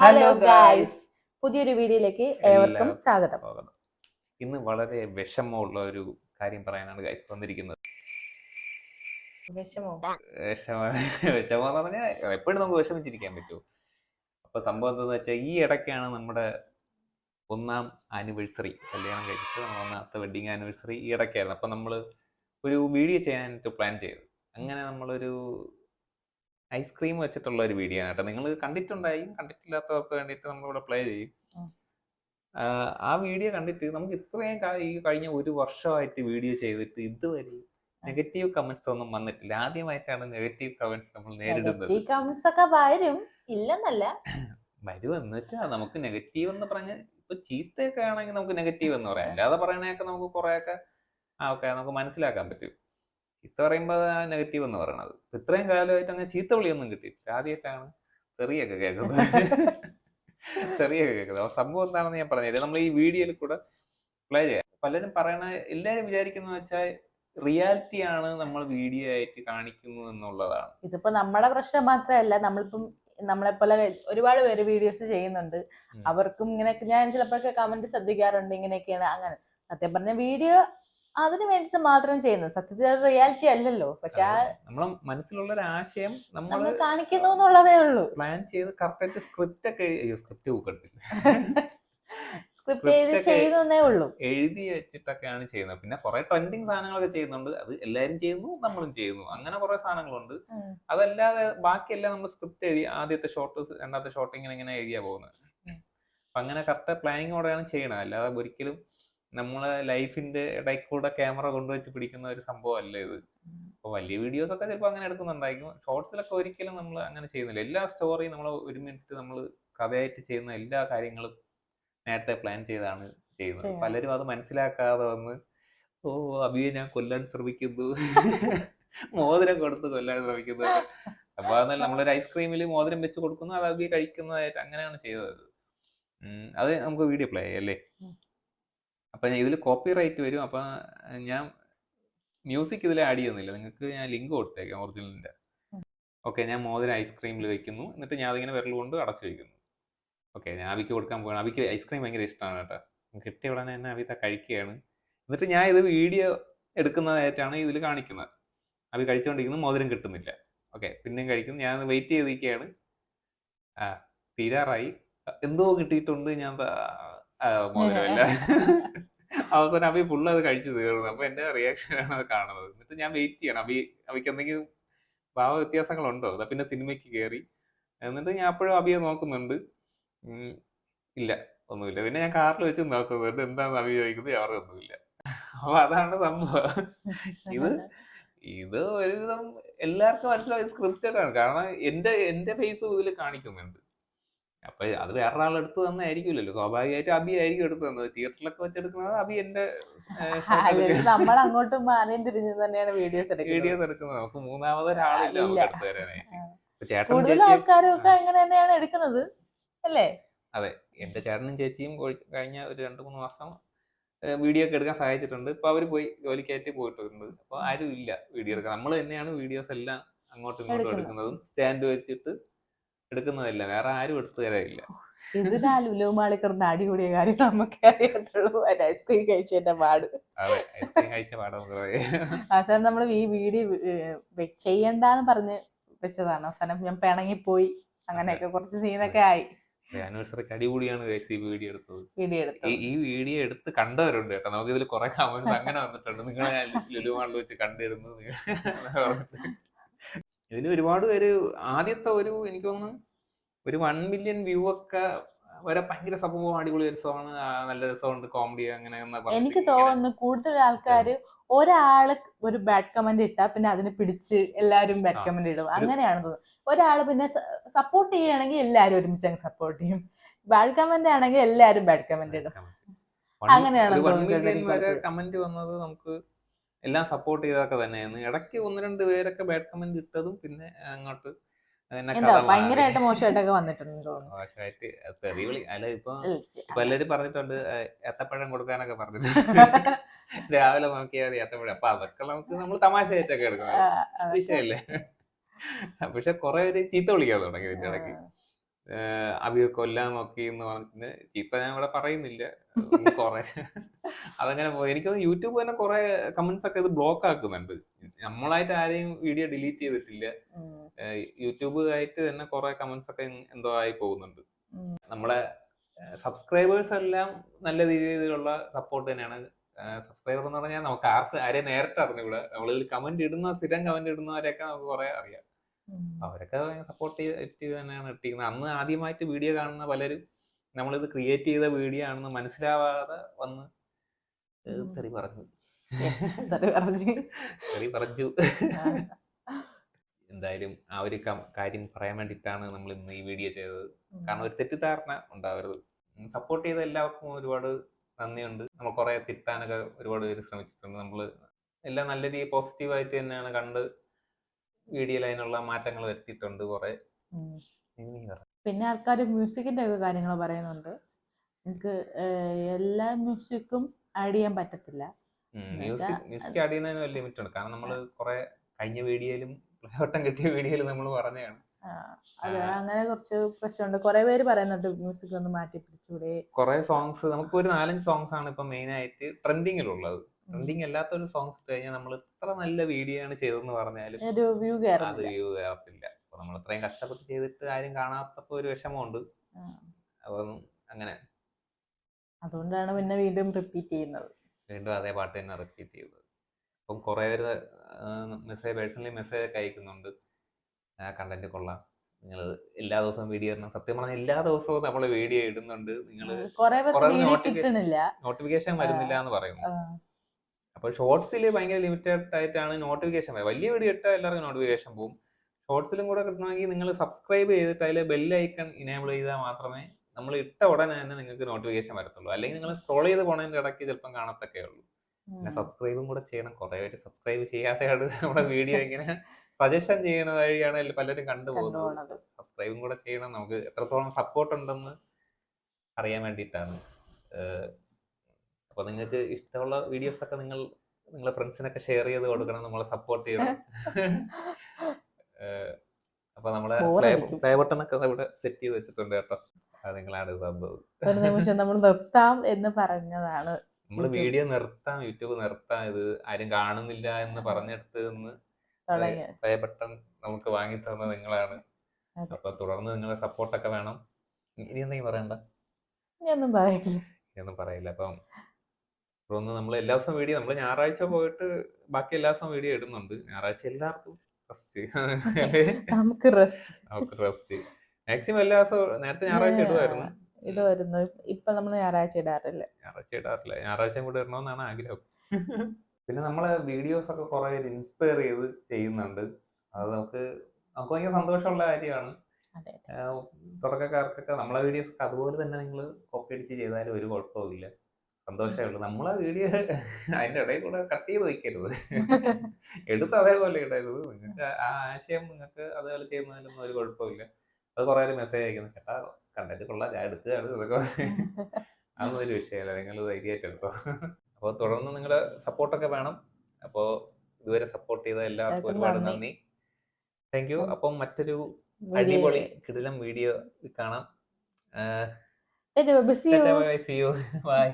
Hello guys പുതിയൊരു വീഡിയോയിലേക്ക് ഏവർക്കും സ്വാഗതം. ഇന്ന് വളരെ വിഷമമുള്ള ഒരു കാര്യം പറയാനാണ് ഗൈസ് വന്നിരിക്കുന്നത്. വിഷമോ? വിഷമ വിഷമം എന്ന് പറഞ്ഞാൽ എപ്പോഴും നമുക്ക് വിഷമിച്ചിരിക്കാൻ പറ്റുമോ അപ്പൊ സംഭവം എന്താന്ന് വെച്ചാൽ ഈ ഇടയ്ക്കാണ് നമ്മുടെ ഒന്നാം ആനിവേഴ്സറി കല്യാണം കഴിച്ചിട്ട് നമ്മുടെ ഒന്നാമത്തെ വെഡിങ് ആനിവേഴ്സറി ഈ ഇടയ്ക്കായിരുന്നു. അപ്പൊ നമ്മൾ ഒരു വീഡിയോ ചെയ്യാനായിട്ട് പ്ലാൻ ചെയ്തു. അങ്ങനെ നമ്മളൊരു ഐസ്ക്രീം വെച്ചിട്ടുള്ള ഒരു വീഡിയോ ആണ് കേട്ടോ. നിങ്ങൾ കണ്ടിട്ടുണ്ടായും? കണ്ടിട്ടില്ലാത്തവർക്ക് വേണ്ടിയിട്ട് നമ്മളിവിടെ പ്ലേ ചെയ്യും. ആ വീഡിയോ കണ്ടിട്ട് നമുക്ക് ഇത്രയും ഈ കഴിഞ്ഞ ഒരു വർഷമായിട്ട് വീഡിയോ ചെയ്തിട്ട് ഇതുവരെ നെഗറ്റീവ് കമന്റ്സ് ഒന്നും വന്നിട്ടില്ല. ആദ്യമായിട്ടാണ് നെഗറ്റീവ് കമന്റ്സ് നമ്മൾ നേരിടുന്നത്. കമന്റ്സ് ഒക്കെ വരും. ഇല്ലെന്നല്ല. വരുമെന്ന് വെച്ചാൽ നമുക്ക് നെഗറ്റീവ് എന്ന് പറഞ്ഞ ഇപ്പൊ ചീത്തയൊക്കെ ആണെങ്കിൽ നമുക്ക് നെഗറ്റീവ് എന്ന് പറയാം. അല്ലാതെ പറയണൊക്കെ നമുക്ക് കുറെയൊക്കെ ആ ഓക്കെ നമുക്ക് മനസ്സിലാക്കാൻ പറ്റും. ചീത്ത പറയുമ്പോൾ നെഗറ്റീവ് എന്ന് പറയണത്. ഇത്രയും കാലമായിട്ട് അങ്ങനെ ചീത്ത വിളിയൊന്നും കിട്ടിയിട്ടില്ല. ആദ്യമായിട്ടാണ് ചെറിയൊക്കെ കേൾക്കുന്നത്. ചെറിയൊക്കെ കേൾക്കുന്നത്. സംഭവം എന്താണെന്ന് ഞാൻ പറഞ്ഞുതരാം. നമ്മൾ ഈ വീഡിയോയിൽ കൂടെ പ്ലേ ചെയ്യാം. പലരും പറയണ എല്ലാരും വിചാരിക്കുന്ന വെച്ചാൽ റിയാലിറ്റി ആണ് നമ്മൾ വീഡിയോ ആയിട്ട് കാണിക്കുന്നു എന്നുള്ളതാണ്. ഇതിപ്പോ നമ്മുടെ പ്രശ്നം മാത്രമല്ല. നമ്മളിപ്പം നമ്മളെ പോലെ ഒരുപാട് പേര് വീഡിയോസ് ചെയ്യുന്നുണ്ട്. അവർക്കും ഇങ്ങനെ ഞാൻ ചിലപ്പോഴൊക്കെ കമന്റ് ശ്രദ്ധിക്കാറുണ്ട് ഇങ്ങനെയൊക്കെയാണ്. അങ്ങനെ സത്യം പറഞ്ഞ വീഡിയോ അതിന് വേണ്ടിട്ട് മാത്രം ചെയ്യുന്നത് സത്യത്തിൽ റിയാലിറ്റി അല്ലല്ലോ. പക്ഷെ നമ്മളെ മനസ്സിലുള്ള ഒരു ആശയം നമ്മൾ കാണിക്കുന്നു എന്നുള്ളതേ ഉള്ളൂ. പ്ലാൻ ചെയ്ത് കറക്റ്റ് സ്ക്രിപ്റ്റ് ഒക്കെ സ്ക്രിപ്റ്റ് ബുക്ക് എടുത്തില്ല സ്ക്രിപ്റ്റ് ചെയ്ത് ഒക്കെ- ചെയ്യുന്നേ ഉള്ളൂ. എഴുതി വെച്ചിട്ടൊക്കെയാണ് ചെയ്യുന്നത്. പിന്നെ കുറെ ട്രെൻഡിങ് സാധനങ്ങളൊക്കെ ചെയ്യുന്നുണ്ട്. അത് എല്ലാരും ചെയ്യുന്നു നമ്മളും ചെയ്യുന്നു. അങ്ങനെ കുറെ സാധനങ്ങളുണ്ട്. അതല്ലാതെ ബാക്കിയെല്ലാം നമ്മൾ സ്ക്രിപ്റ്റ് എഴുതി ആദ്യത്തെ ഷോട്ട് രണ്ടാമത്തെ ഷോട്ട് ഇങ്ങനെ ഇങ്ങനെ എഴുതിയാ പോകുന്നത്. അപ്പൊ അങ്ങനെ കറക്റ്റ് പ്ലാനിങ്ങോടെയാണ് ചെയ്യണത്. അല്ലാതെ ഒരിക്കലും നമ്മളെ ലൈഫിന്റെ ഇടയിൽ കൂടെ ക്യാമറ കൊണ്ടുവച്ച് പിടിക്കുന്ന ഒരു സംഭവം അല്ലേ ഇത്? അപ്പൊ വലിയ വീഡിയോസ് ഒക്കെ ചിലപ്പോൾ അങ്ങനെ എടുക്കുന്നുണ്ടായിരിക്കും. ഷോർട്സിലൊക്കെ ഒരിക്കലും നമ്മൾ അങ്ങനെ ചെയ്യുന്നില്ല. എല്ലാ സ്റ്റോറിയും നമ്മൾ ഒരു മിനിറ്റ് നമ്മൾ കഥയായിട്ട് ചെയ്യുന്ന എല്ലാ കാര്യങ്ങളും നേരത്തെ പ്ലാൻ ചെയ്താണ് ചെയ്യുന്നത്. പലരും അത് മനസ്സിലാക്കാതെ വന്ന് ഓ അഭിയെ ഞാൻ കൊല്ലാൻ ശ്രമിക്കുന്നു. മോതിരം കൊടുത്ത് കൊല്ലാൻ ശ്രമിക്കുന്നു. അപ്പൊ അതല്ല നമ്മളൊരു ഐസ്ക്രീമിൽ മോതിരം വെച്ച് കൊടുക്കുന്നു അത് അബിയെ കഴിക്കുന്നതായിട്ട് അങ്ങനെയാണ് ചെയ്തത്. അത് നമുക്ക് വീഡിയോ പ്ലേ അല്ലേ. അപ്പൊ ഇതിൽ കോപ്പി റൈറ്റ് വരും. അപ്പൊ ഞാൻ മ്യൂസിക് ഇതിൽ ആഡ് ചെയ്യുന്നില്ല. നിങ്ങൾക്ക് ഞാൻ ലിങ്ക് കൊടുത്തേക്കാം ഒറിജിനലിന്റെ ഉം. ഓക്കെ ഞാൻ മോതിരം ഐസ്ക്രീമിൽ വെക്കുന്നു. എന്നിട്ട് ഞാൻ അതിങ്ങനെ വിരൽ കൊണ്ട് അടച്ചു വെക്കുന്നു. ഓക്കെ ഞാൻ അവിക്ക് കൊടുക്കാൻ പോകണം അവിക്ക് ഐസ്ക്രീം ഭയങ്കര ഇഷ്ടമാണ് കേട്ടോ. കിട്ടിയ ഉടനെ തന്നെ അവിത കഴിക്കുകയാണ്. എന്നിട്ട് ഞാൻ ഇത് വീഡിയോ എടുക്കുന്നതായിട്ടാണ് ഇതിൽ കാണിക്കുന്നത്. അവി കഴിച്ചുകൊണ്ടിരിക്കുന്നു മോതിരം കിട്ടുന്നില്ല. ഓക്കെ പിന്നെയും കഴിക്കുന്നു. ഞാൻ വെയിറ്റ് ചെയ്തിരിക്കുകയാണ്. ആ തീരാറായി. എന്തോ കിട്ടിയിട്ടുണ്ട് ഞാൻ മോതിരമില്ല അവസാനം അഭി ഫുള്ള് അത് കഴിച്ചു തീർന്നു. അപ്പൊ എന്റെ റിയാക്ഷൻ ആണ് അത് കാണുന്നത്. എന്നിട്ട് ഞാൻ വെയിറ്റ് ചെയ്യണം. അഭി അവയ്ക്ക് എന്തെങ്കിലും ഭാവ വ്യത്യാസങ്ങളുണ്ടോ? അതാ പിന്നെ സിനിമയ്ക്ക് കയറി എന്നിട്ട് ഞാൻ അപ്പോഴും അഭിയെ നോക്കുന്നുണ്ട്. ഇല്ല ഒന്നുമില്ല. പിന്നെ ഞാൻ കാറിൽ വെച്ച് നോക്കുന്നുണ്ട് എന്താന്ന് അഭി ചോദിക്കുന്നത്? അവരൊന്നുമില്ല അപ്പൊ അതാണ് സംഭവം. ഇത് ഇത് ഒരുവിധം എല്ലാവർക്കും മനസ്സിലായ സ്ക്രിപ്റ്റഡ് ആണ്. കാരണം എന്റെ എന്റെ ഫേസ് ഇതിൽ കാണിക്കുന്നുണ്ട്. അപ്പൊ അത് വേറൊരാൾ എടുത്തു തന്നായിരിക്കില്ലല്ലോ സ്വാഭാവികമായിട്ട് അബി ആയിരിക്കും എടുത്തു തന്നത്. തിയേറ്ററിലൊക്കെ വെച്ചെടുക്കുന്നത് അബി എന്റെ നമ്മൾ അങ്ങോട്ടും മാറിയും തിരിഞ്ഞു തന്നെയാണ് വീഡിയോസ് എടുക്കുന്നത്. വീഡിയോസ് എടുക്കുന്നത്. നമുക്ക് മൂന്നാമത് ഒരാളില്ല നമുക്ക്. എടുത്തു തരാനായി അപ്പൊ ചേട്ടനും ചേച്ചിയും ആൾക്കാരും ഒക്കെ അങ്ങനെ തന്നെയാണ് എടുക്കുന്നത് അല്ലേ? എന്റെ ചേട്ടനും ചേച്ചിയും കഴിഞ്ഞ ഒരു രണ്ടു മൂന്ന് മാസം വീഡിയോ ഒക്കെ എടുക്കാൻ സഹായിച്ചിട്ടുണ്ട്. ഇപ്പൊ അവർ പോയി ജോലിക്കായിട്ട് പോയിട്ടുണ്ട്. അപ്പൊ ആരും ഇല്ല വീഡിയോ എടുക്കാൻ. നമ്മൾ തന്നെയാണ് വീഡിയോസ് എല്ലാം അങ്ങോട്ടും ഇങ്ങോട്ടും എടുക്കുന്നതും. സ്റ്റാൻഡ് വെച്ചിട്ട് എടുക്കുന്നതല്ല വേറെ ആരും എടുത്തു തരാനില്ല ഇതിനാ ലുലുമാളി കിടന്ന് അടികൂടിയ കാര്യം നമുക്ക് അറിയത്തുള്ളൂ ഐസ്ക്രീം കഴിച്ചതിന്റെ പാട്. അവസാനം നമ്മൾ ഈ വീഡിയോ ചെയ്യണ്ടെന്ന് പറഞ്ഞ് വെച്ചതാണ്. അവസാനം ഞാൻ പിണങ്ങിപ്പോയി അങ്ങനെയൊക്കെ കുറച്ച് സീനൊക്കെ ആയി. ആനിവേഴ്സറിക്ക് അടിപൊളിയാണ് ഈ വീഡിയോ എടുത്തത്. വീഡിയോ എടുത്തു ഈ ഈ വീഡിയോ എടുത്ത് കണ്ടവരുണ്ട് കേട്ടോ. നമുക്ക് ഇതിൽ കുറെ കമന്റ്സ് അങ്ങനെ വന്നിട്ടുണ്ട്. നിങ്ങളെ ലുലുമാളിൽ വെച്ച് കണ്ടിരുന്നു. ഇതിന് ഒരുപാട് പേര് ആദ്യത്തെ ഒരു എനിക്ക് തോന്നുന്നു ഒരു വൺ മില്യൺ വ്യൂ ഒക്കെ വരെ ഭയങ്കര സംഭവം അടിപൊളി രസമാണ് നല്ല രസമുണ്ട് കോമഡി അങ്ങനെ എനിക്ക്. തോന്നുന്നു കൂടുതൽ ആൾക്കാര് ഒരാൾ ഒരു ബാഡ് കമന്റ് ഇട്ടാ പിന്നെ അതിനെ പിടിച്ച് എല്ലാവരും ബാഡ് കമന്റ് ഇടും. അങ്ങനെയാണ് തോന്നുന്നത് ഒരാൾ പിന്നെ സപ്പോർട്ട് ചെയ്യുകയാണെങ്കിൽ എല്ലാരും ഒരുമിച്ച് അങ്ങ് സപ്പോർട്ട് ചെയ്യും. ബാഡ് കമന്റ് ആണെങ്കിൽ എല്ലാരും ബാഡ് കമന്റ് ഇടും. അങ്ങനെയാണ് തോന്നുന്നത് കമന്റ് വന്നത് നമുക്ക് എല്ലാം സപ്പോർട്ട് ചെയ്തതൊക്കെ തന്നെയായിരുന്നു. ഇടയ്ക്ക് ഒന്ന് രണ്ട് പേരൊക്കെ ബാഡ് കമന്റ് ഇട്ടതും പിന്നെ അങ്ങോട്ട്. ഭയങ്കരമായിട്ട് മോശമായിട്ടൊക്കെ വന്നിട്ടുണ്ട് തോന്നുന്നു. മോശമായിട്ട് അത് തെറി വിളി അല്ല ഇപ്പൊ പലരും പറഞ്ഞിട്ടുണ്ട് ഏത്തപ്പഴം കൊടുക്കാനൊക്കെ പറഞ്ഞിട്ടുണ്ട്. രാവിലെ നോക്കിയാൽ ഏത്തപ്പഴം. അപ്പൊ അതൊക്കെ നമുക്ക് നമ്മൾ തമാശയായിട്ടൊക്കെ എടുക്കണം. വിഷയല്ലേ പക്ഷെ കൊറേ പേര് ചീത്ത വിളിക്കാൻ തുടങ്ങി ഇതിന്റെ ഇടയ്ക്ക് അവിയെ കൊല്ലാൻ നോക്കി എന്ന് പറഞ്ഞിട്ട് ചീത്ത ഞാൻ ഇവിടെ പറയുന്നില്ല. കുറെ അതങ്ങനെ പോയി. എനിക്കൊന്ന് യൂട്യൂബ് തന്നെ കുറെ കമന്റ്സ് ഒക്കെ ഇത് ബ്ലോക്ക് ആക്കുന്നുണ്ട്. നമ്മളായിട്ട് ആരെയും വീഡിയോ ഡിലീറ്റ് ചെയ്തിട്ടില്ല. യൂട്യൂബ് ആയിട്ട് തന്നെ കുറെ കമന്റ്സ് ഒക്കെ എന്തോ ആയി പോകുന്നുണ്ട്. നമ്മളെ സബ്സ്ക്രൈബേഴ്സ് എല്ലാം നല്ല രീതിയിലുള്ള സപ്പോർട്ട് തന്നെയാണ്. സബ്സ്ക്രൈബർ എന്ന് പറഞ്ഞാൽ നമുക്ക് ആർക്ക് ആരെയും നേരിട്ട് അറിഞ്ഞൂടെ നമ്മളിൽ കമന്റ് ഇടുന്ന സ്ഥിരം കമന്റ് ഇടുന്നവരെയൊക്കെ നമുക്ക് കുറെ അറിയാം. അവരൊക്കെ സപ്പോർട്ട് ചെയ്ത് തന്നെയാണ് ഇട്ടിരിക്കുന്നത്. അന്ന് ആദ്യമായിട്ട് വീഡിയോ കാണുന്ന പലരും നമ്മളിത് ക്രിയേറ്റ് ചെയ്ത വീഡിയോ ആണെന്ന് മനസ്സിലാവാതെ വന്ന്. തെറി പറഞ്ഞു. തെറി പറഞ്ഞു. എന്തായാലും ആ ഒരു കാര്യം പറയാൻ വേണ്ടിയിട്ടാണ് നമ്മൾ ഇന്ന് ഈ വീഡിയോ ചെയ്തത്. കാരണം ഒരു തെറ്റിദ്ധാരണ ഉണ്ടാവരുത്. സപ്പോർട്ട് ചെയ്ത എല്ലാവർക്കും ഒരുപാട് നന്ദിയുണ്ട്. നമ്മൾ കുറെ തിരുത്താനൊക്കെ ഒരുപാട് പേര് ശ്രമിച്ചിട്ടുണ്ട്. നമ്മൾ എല്ലാം നല്ല രീതി പോസിറ്റീവായിട്ട് തന്നെയാണ് കണ്ട് വീഡിയോയിൽ അതിനുള്ള മാറ്റങ്ങൾ വരുത്തിയിട്ടുണ്ട് കുറെ. പിന്നെ ആൾക്കാർ മ്യൂസിക്കിന്റെ ഒക്കെ കാര്യങ്ങൾ പറയുന്നുണ്ട്. എനിക്ക് എല്ലാ മ്യൂസിക്കും ആഡ് ചെയ്യാൻ പറ്റത്തില്ല. മ്യൂസിക് ആഡ് ചെയ്യുന്നതിന് വലിയ ലിമിറ്റ് ഉണ്ട്. കാരണം നമ്മൾ കുറെ കഴിഞ്ഞ വീഡിയോയിലും വട്ടം കിട്ടിയ വീഡിയോയിലും നമ്മൾ പറഞ്ഞതാണ്. അത് അങ്ങനെ കുറച്ച് പ്രശ്നമുണ്ട്. കുറെ പേര് പറയുന്നുണ്ട് മ്യൂസിക് ഒന്ന് മാറ്റി പിടിച്ചൂടെ. കുറെ സോങ്സ് നമുക്ക് ഒരു നാലഞ്ച് സോങ്സ് ആണ് ഇപ്പൊ മെയിൻ ആയിട്ട് ട്രെൻഡിങ്ങിലുള്ളത് ട്രെൻഡിങ് അല്ലാത്തൊരു സോങ്സ് ഇട്ട് കഴിഞ്ഞാൽ നമ്മൾ ഇത്ര നല്ല വീഡിയോ ആണ് ചെയ്തതെന്ന് പറഞ്ഞാലും അത് വ്യൂ കയറത്തില്ല അപ്പൊ നമ്മൾ അത്രയും കഷ്ടപ്പെട്ട് ചെയ്തിട്ട് ആരും കാണാത്തപ്പോ ഒരു വിഷമമുണ്ട്. അപ്പം അങ്ങനെ. അതുകൊണ്ടാണ് പിന്നെ വീണ്ടും റിപ്പീറ്റ് ചെയ്യുന്നത്. വീണ്ടും അതേ പാട്ട് തന്നെ റിപ്പീറ്റ് ചെയ്തത്. അപ്പം കുറെ പേര് മെസ്സേജ് പേഴ്സണലി മെസ്സേജ് ഒക്കെ അയക്കുന്നുണ്ട്. കണ്ടന്റ് കൊള്ളാം. നിങ്ങൾ എല്ലാ ദിവസവും വീഡിയോ ഇടണം. സത്യം പറഞ്ഞാൽ എല്ലാ ദിവസവും നമ്മൾ വീഡിയോ ഇടുന്നുണ്ട്. നിങ്ങൾ നോട്ടിഫിക്കേഷൻ വരുന്നില്ല എന്ന് പറയുന്നു. അപ്പോൾ ഷോർട്സിൽ ഭയങ്കര ലിമിറ്റഡ് ആയിട്ടാണ് നോട്ടിഫിക്കേഷൻ വലിയ വീഡിയോ ഇട്ടാൽ എല്ലാവർക്കും നോട്ടിഫിക്കേഷൻ പോകും ഷോർട്സിലും കൂടെ കിട്ടണമെങ്കിൽ നിങ്ങൾ സബ്സ്ക്രൈബ് ചെയ്തിട്ട് അതിൽ ബെൽ ഐക്കൺ ഇനേബിൾ ചെയ്താൽ മാത്രമേ നമ്മൾ ഇട്ട ഉടനെ തന്നെ നിങ്ങൾക്ക് നോട്ടിഫിക്കേഷൻ വരത്തുള്ളൂ. അല്ലെങ്കിൽ നിങ്ങൾ സ്ക്രോൾ ചെയ്ത് പോണതിന്റെ ഇടയ്ക്ക് ചിലപ്പം കാണത്തൊക്കെ ഉള്ളൂ. പിന്നെ സബ്സ്ക്രൈബും കൂടെ ചെയ്യണം. കുറെ പേര് സബ്സ്ക്രൈബ് ചെയ്യാതെയാണ് നമ്മുടെ വീഡിയോ ഇങ്ങനെ സജഷൻ ചെയ്യുന്ന വഴിയാണ് പലരും കണ്ടുപോകുന്നത് സബ്സ്ക്രൈബും കൂടെ ചെയ്യണം. നമുക്ക് എത്രത്തോളം സപ്പോർട്ട് ഉണ്ടെന്ന് അറിയാൻ വേണ്ടിയിട്ടാണ് അപ്പൊ നിങ്ങൾക്ക് ഇഷ്ടമുള്ള വീഡിയോസ് ഒക്കെ നിങ്ങൾ നിങ്ങളെ ഫ്രണ്ട്സിനൊക്കെ ഷെയർ ചെയ്ത് കൊടുക്കണം നമ്മളെ സപ്പോർട്ട് ചെയ്യണം. അപ്പൊ നമ്മളെ പ്ലേ ബട്ടൺ ഒക്കെ ഇവിടെ സെറ്റ് ചെയ്ത് വെച്ചിട്ടുണ്ട് കേട്ടോ. നിങ്ങളാണ് സംഭവം. ഒരു നിമിഷം നമ്മൾ നിർത്താം എന്ന് പറഞ്ഞതാണ് നമ്മൾ വീഡിയോ നിർത്താം യൂട്യൂബ് നിർത്താം. ഇത് ആരും കാണുന്നില്ല എന്ന് പറഞ്ഞെടുത്ത് നിന്ന് പ്ലേ ബട്ടൺ നമുക്ക് വാങ്ങി തന്ന നിങ്ങളാണ്. അപ്പൊ തുടർന്ന് നിങ്ങളെ സപ്പോർട്ടൊക്കെ വേണം. ഇനി എന്തെങ്കിലും പറയണ്ട. ഞാനൊന്നും പറയില്ല ഒന്നും പറയില്ല. അപ്പം തുടർന്ന് നമ്മൾ എല്ലാ ദിവസവും വീഡിയോ നമ്മൾ ഞായറാഴ്ച പോയിട്ട് ബാക്കി എല്ലാ ദിവസവും വീഡിയോ ഇടുന്നുണ്ട്. ഞായറാഴ്ച എല്ലാവർക്കും റെസ്റ്റ് നമുക്ക് റെസ്റ്റ് നമുക്ക് റെസ്റ്റ് മാക്സിമം എല്ലാ ദിവസവും നേരത്തെ ഞായറാഴ്ച ഇടുമായിരുന്നു ഇടുമായിരുന്നു ഇപ്പൊ നമ്മൾ ഞായറാഴ്ച ഇടാറില്ല. ഞായറാഴ്ച ഇടാറില്ല. ഞായറാഴ്ചയും കൂടെ ഇടണമെന്നാണ് ആഗ്രഹം. പിന്നെ നമ്മളെ വീഡിയോസ് ഒക്കെ കുറെ ഇൻസ്പയർ ചെയ്ത് ചെയ്യുന്നുണ്ട്. അത് നമുക്ക് നമുക്ക് ഭയങ്കര സന്തോഷമുള്ള കാര്യമാണ്. തുടക്കക്കാർക്കൊക്കെ നമ്മളെ വീഡിയോസ് ഒക്കെ അതുപോലെ തന്നെ നിങ്ങൾ കോപ്പി അടിച്ച് ചെയ്താലും ഒരു കുഴപ്പമില്ല സന്തോഷമേ ഉള്ളൂ. നമ്മളെ വീഡിയോ അതിന്റെ ഇടയിൽ കൂടെ കട്ട് ചെയ്ത് വയ്ക്കരുത് എടുത്ത് അതേപോലെ ഇടരുത്. നിങ്ങൾക്ക് ആ ആശയം നിങ്ങൾക്ക് അതേപോലെ ചെയ്യുന്നതിലൊന്നും ഒരു കുഴപ്പമില്ല. അത് കുറേ പേര് മെസ്സേജ് അയക്കുന്നു. ചേട്ടാ കണ്ടിട്ട് കൊള്ളാം. ഞാൻ എടുക്കുകയാണ്. ഇതൊക്കെ അതൊന്നും ഒരു വിഷയമല്ല. നിങ്ങൾ ധൈര്യമായിട്ട് എടുത്തോ. അപ്പോൾ തുടർന്ന് നിങ്ങളുടെ സപ്പോർട്ടൊക്കെ വേണം. അപ്പോൾ ഇതുവരെ സപ്പോർട്ട് ചെയ്ത എല്ലാവർക്കും ഒരുപാട് നന്ദി. താങ്ക് യു അപ്പം മറ്റൊരു അടിപൊളി കിടിലം വീഡിയോ കാണാം. ബൈ ബസ്സി സി യു ബൈ